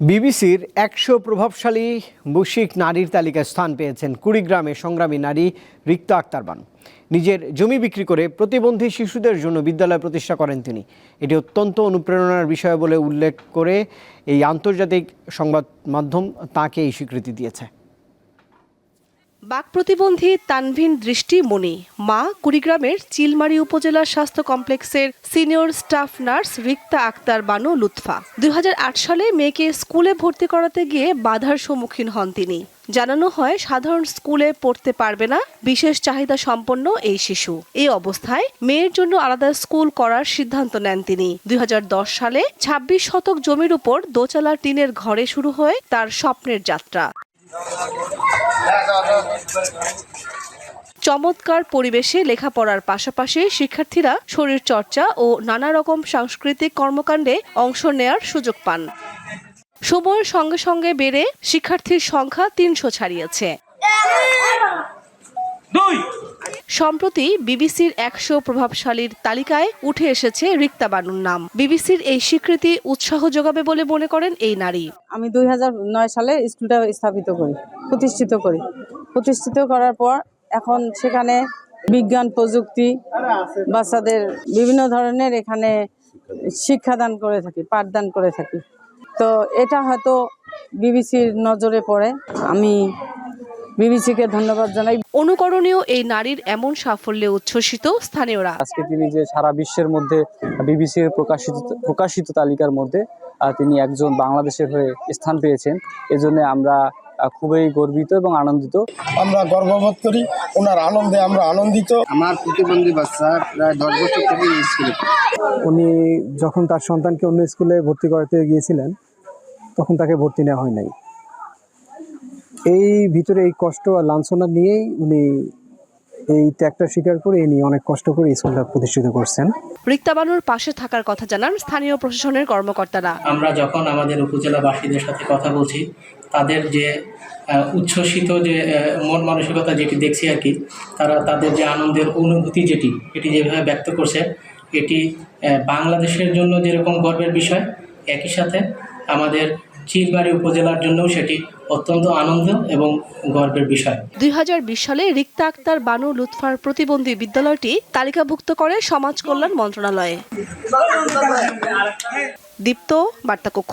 বিবিসির একশো প্রভাবশালী বৈশ্বিক নারীর তালিকায় স্থান পেয়েছেন কুড়িগ্রামে সংগ্রামী নারী রিক্তা আক্তার বান। নিজের জমি বিক্রি করে প্রতিবন্ধী শিশুদের জন্য বিদ্যালয় প্রতিষ্ঠা করেন তিনি। এটি অত্যন্ত অনুপ্রেরণার বিষয় বলে উল্লেখ করে এই আন্তর্জাতিক সংবাদ মাধ্যম তাকে এই স্বীকৃতি দিয়েছে। বাক প্রতিবন্ধী তানভিন দৃষ্টি মণি মা কুড়িগ্রামের চিলমারি উপজেলা স্বাস্থ্য কমপ্লেক্সের senior staff nurse Rikta Akter Banu Lutfa. দুই হাজার আট সালে মেয়েকে স্কুলে ভর্তি করাতে গিয়ে বাধার সম্মুখীন হন তিনি। জানানো হয়, সাধারণ স্কুলে পড়তে পারবে না, বিশেষ চাহিদা সম্পন্ন এই শিশু। এই অবস্থায় মেয়ের জন্য আলাদা স্কুল করার সিদ্ধান্ত নেন তিনি। দুই হাজার দশ সালে ২৬ শতক জমির উপর দোচালা টিনের ঘরে শুরু হয় তার স্বপ্নের যাত্রা। চমৎকার পরিবেশে লেখাপড়ার পাশাপাশি শিক্ষার্থীরা শরীর চর্চা ও নানা রকম সাংস্কৃতিক কর্মকাণ্ডে অংশ নেয়ার সুযোগ পান। সময়ের সঙ্গে সঙ্গে বেড়ে শিক্ষার্থীর সংখ্যা তিনশো ছাড়িয়েছে। সম্প্রতি বিবিসির একশো প্রভাবশালীর তালিকায় উঠে এসেছে রিক্তা বানুর নাম। বিবিসির এই স্বীকৃতি উৎসাহ যোগাবে বলে মনে করেন এই নারী। আমি দুই সালে স্কুলটা স্থাপিত করি, প্রতিষ্ঠিত করি। প্রতিষ্ঠিত করার পর এখন সেখানে বিজ্ঞান, প্রযুক্তি, বাচ্চাদের বিভিন্ন ধরনের এখানে শিক্ষাদান করে থাকি, পাঠদান করে থাকি। তো এটা হয়তো বিবিসির নজরে পড়ে। আমি বিবিসিকে ধন্যবাদ জানাই। অনুকরণীয় এই নারীর এমন সাফল্যে উচ্ছ্বসিত স্থানীয়রা। আজকে তিনি যে সারা বিশ্বের মধ্যে বিবিসির প্রকাশিত প্রকাশিত তালিকার মধ্যে তিনি একজন বাংলাদেশের হয়ে স্থান পেয়েছেন এজন্য আমরা খুবই গর্বিত এবং আনন্দিত। আমরা গর্ববোধ করি ওনার আনন্দে আমরা আনন্দিত। আমার প্রতিবন্ধী বাচ্চা প্রায় দশ বছর থেকে স্কুলে। উনি যখন তার সন্তানকে অন্য স্কুলে ভর্তি করাতে গিয়েছিলেন তখন তাকে ভর্তি নেওয়া হয় নাই। এই ভিতরে এই কষ্ট আর লাঞ্ছনা নিয়েই উনি এই ত্যাগটা স্বীকার করে ইনি অনেক কষ্ট করে এই স্কুলটা প্রতিষ্ঠিত করছেন। রিক্তা বানুর পাশে থাকার কথা জানান স্থানীয় প্রশাসনের কর্মকর্তারা। আমরা যখন আমাদের উপজেলাবাসীদের সাথে কথা বলছি তাদের যে উচ্ছ্বসিত যে মন মানসিকতা যেটি দেখছি আর কি তারা তাদের যে আনন্দের অনুভূতি যেটি এটি যেভাবে ব্যক্ত করছে এটি বাংলাদেশের জন্য যেরকম গর্বের বিষয় একই সাথে আমাদের চিলবাড়ি উপজেলার জন্য সেটি অত্যন্ত আনন্দ এবং গর্বের বিষয়। দুই হাজার বিশ সালে রিক্তা আক্তার বানু লুৎফার প্রতিবন্ধী বিদ্যালয়টি তালিকাভুক্ত করে সমাজ কল্যাণ মন্ত্রণালয়ে। দীপ্ত বার্তাকক্ষ।